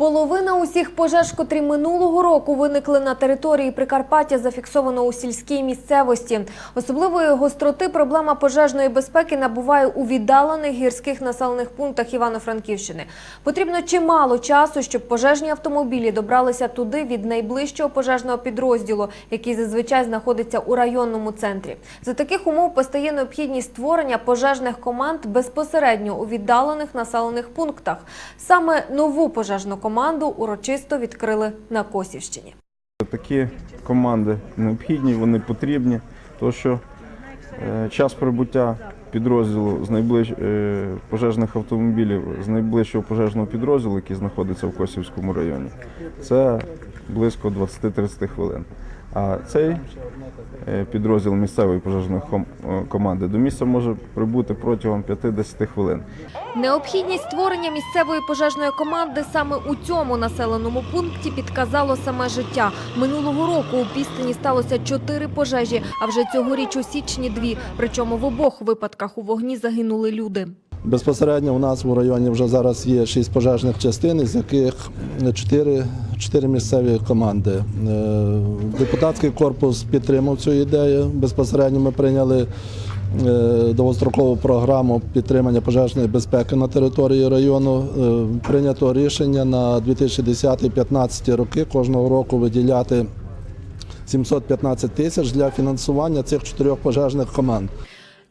Половина усіх пожеж, котрі минулого року виникли на території Прикарпаття, зафіксовано у сільській місцевості. Особливої гостроти проблема пожежної безпеки набуває у віддалених гірських населених пунктах Івано-Франківщини. Потрібно чимало часу, щоб пожежні автомобілі добралися туди від найближчого пожежного підрозділу, який зазвичай знаходиться у районному центрі. За таких умов постає необхідність створення пожежних команд безпосередньо у віддалених населених пунктах. Саме нову пожежну команду урочисто відкрили на Косівщині. Такі команди необхідні, вони потрібні, тому що е, час прибуття підрозділу з найближ... е, пожежних автомобілів з найближчого пожежного підрозділу, який знаходиться в Косівському районі, це близько 20-30 хвилин. А цей е, підрозділ місцевої пожежної команди до місця може прибути протягом 5-10 хвилин. Необхідність створення місцевої пожежної команди саме у цьому населеному пункті підказало саме життя. Минулого року у пістині сталося чотири пожежі, а вже цьогоріч у січні дві. Причому в обох випадках у вогні загинули люди. Безпосередньо у нас в районі вже зараз є шість пожежних частин, з яких чотири, чотири місцеві команди. Е, Депутатський корпус підтримав цю ідею. Безпосередньо ми прийняли е, довгострокову програму підтримання пожежної безпеки на території району. Е, Прийнято рішення на 2010-2015 роки кожного року виділяти 715 тисяч для фінансування цих чотирьох пожежних команд.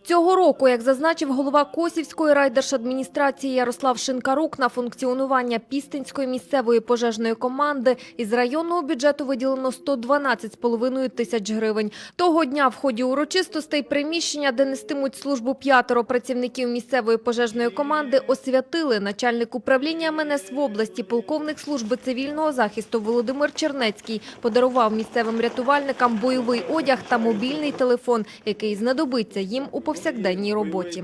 Цього року, як зазначив голова Косівської райдержадміністрації Ярослав Шинкарук, на функціонування Пістинської місцевої пожежної команди із районного бюджету виділено 112,5 тисяч гривень. Того дня в ході урочистостей приміщення, де нестимуть службу п'ятеро працівників місцевої пожежної команди, освятили начальник управління МНС в області, полковник служби цивільного захисту Володимир Чернецький подарував місцевим рятувальникам бойовий одяг та мобільний телефон, який знадобиться їм у повсякденній роботі.